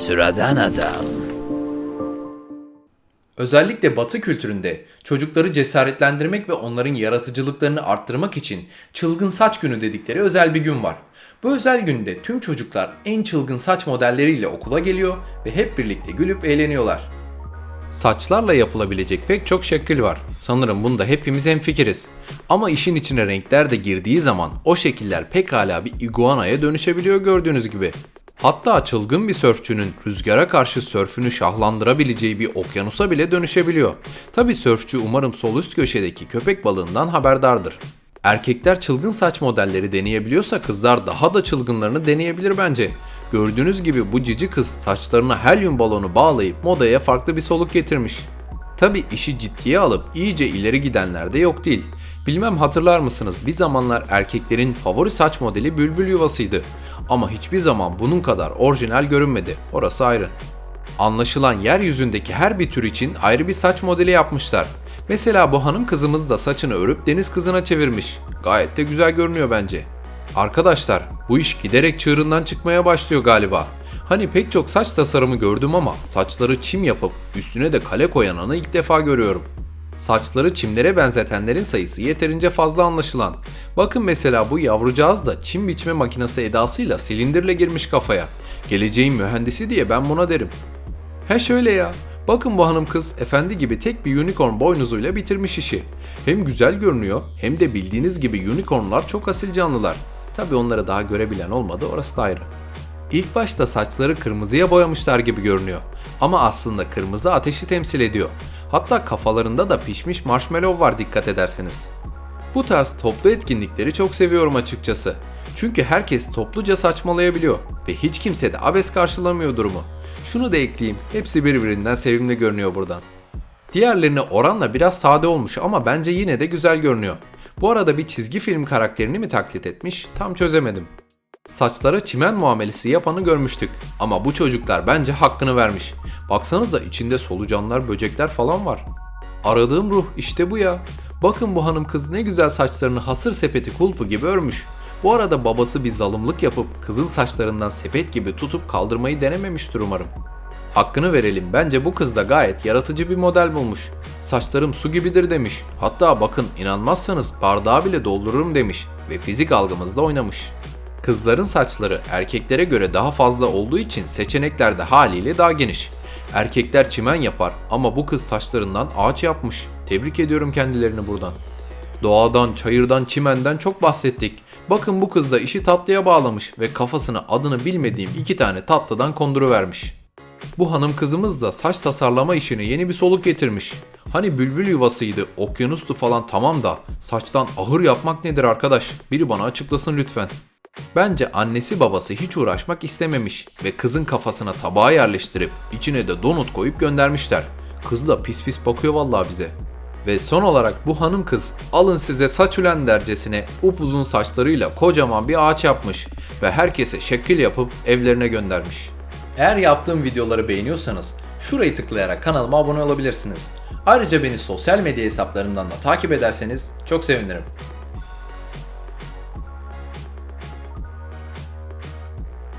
Sıradan adam. Özellikle Batı kültüründe çocukları cesaretlendirmek ve onların yaratıcılıklarını arttırmak için çılgın saç günü dedikleri özel bir gün var. Bu özel günde tüm çocuklar en çılgın saç modelleriyle okula geliyor ve hep birlikte gülüp eğleniyorlar. Saçlarla yapılabilecek pek çok şekil var. Sanırım bunda hepimiz hemfikiriz. Ama işin içine renkler de girdiği zaman o şekiller pekala bir iguanaya dönüşebiliyor gördüğünüz gibi. Hatta çılgın bir sörfçünün rüzgara karşı sörfünü şahlandırabileceği bir okyanusa bile dönüşebiliyor. Tabi sörfçü umarım sol üst köşedeki köpek balığından haberdardır. Erkekler çılgın saç modelleri deneyebiliyorsa kızlar daha da çılgınlarını deneyebilir bence. Gördüğünüz gibi bu cici kız saçlarına helyum balonu bağlayıp modaya farklı bir soluk getirmiş. Tabi işi ciddiye alıp iyice ileri gidenler de yok değil. Bilmem hatırlar mısınız bir zamanlar erkeklerin favori saç modeli bülbül yuvasıydı. Ama hiçbir zaman bunun kadar orijinal görünmedi. Orası ayrı. Anlaşılan yeryüzündeki her bir tür için ayrı bir saç modeli yapmışlar. Mesela bu hanım kızımız da saçını örüp deniz kızına çevirmiş. Gayet de güzel görünüyor bence. Arkadaşlar bu iş giderek çığırından çıkmaya başlıyor galiba. Hani pek çok saç tasarımı gördüm ama saçları çim yapıp üstüne de kale koyananı ilk defa görüyorum. Saçları çimlere benzetenlerin sayısı yeterince fazla anlaşılan. Bakın mesela bu yavrucağız da çim biçme makinesi edasıyla silindirle girmiş kafaya. Geleceğin mühendisi diye ben buna derim. He şöyle ya. Bakın bu hanım kız efendi gibi tek bir unicorn boynuzuyla bitirmiş işi. Hem güzel görünüyor hem de bildiğiniz gibi unicornlar çok asil canlılar. Tabi onları daha görebilen olmadı orası da ayrı. İlk başta saçları kırmızıya boyamışlar gibi görünüyor. Ama aslında kırmızı ateşi temsil ediyor. Hatta kafalarında da pişmiş marshmallow var dikkat ederseniz. Bu tarz toplu etkinlikleri çok seviyorum açıkçası. Çünkü herkes topluca saçmalayabiliyor ve hiç kimse de abes karşılamıyor durumu. Şunu da ekleyeyim, hepsi birbirinden sevimli görünüyor buradan. Diğerlerine oranla biraz sade olmuş ama bence yine de güzel görünüyor. Bu arada bir çizgi film karakterini mi taklit etmiş tam çözemedim. Saçlara çimen muamelesi yapanı görmüştük ama bu çocuklar bence hakkını vermiş. Baksanıza içinde solucanlar, böcekler falan var. Aradığım ruh işte bu ya. Bakın bu hanım kız ne güzel saçlarını hasır sepeti kulpu gibi örmüş. Bu arada babası bir zalımlık yapıp kızın saçlarından sepet gibi tutup kaldırmayı denememiştir umarım. Hakkını verelim bence bu kız da gayet yaratıcı bir model bulmuş. Saçlarım su gibidir demiş. Hatta bakın inanmazsanız bardağı bile doldururum demiş ve fizik algımızda oynamış. Kızların saçları erkeklere göre daha fazla olduğu için seçenekler de haliyle daha geniş. Erkekler çimen yapar ama bu kız saçlarından ağaç yapmış. Tebrik ediyorum kendilerini buradan. Doğadan, çayırdan, çimenden çok bahsettik. Bakın bu kız da işi tatlıya bağlamış ve kafasına adını bilmediğim iki tane tatlıdan konduruvermiş. Bu hanım kızımız da saç tasarlama işine yeni bir soluk getirmiş. Hani bülbül yuvasıydı, okyanustu falan tamam da saçtan ahır yapmak nedir arkadaş? Biri bana açıklasın lütfen. Bence annesi babası hiç uğraşmak istememiş ve kızın kafasına tabağı yerleştirip içine de donut koyup göndermişler. Kız da pis pis bakıyor vallahi bize. Ve son olarak bu hanım kız alın size saç ülen dercesine upuzun saçlarıyla kocaman bir ağaç yapmış ve herkese şekil yapıp evlerine göndermiş. Eğer yaptığım videoları beğeniyorsanız şurayı tıklayarak kanalıma abone olabilirsiniz. Ayrıca beni sosyal medya hesaplarımdan da takip ederseniz çok sevinirim.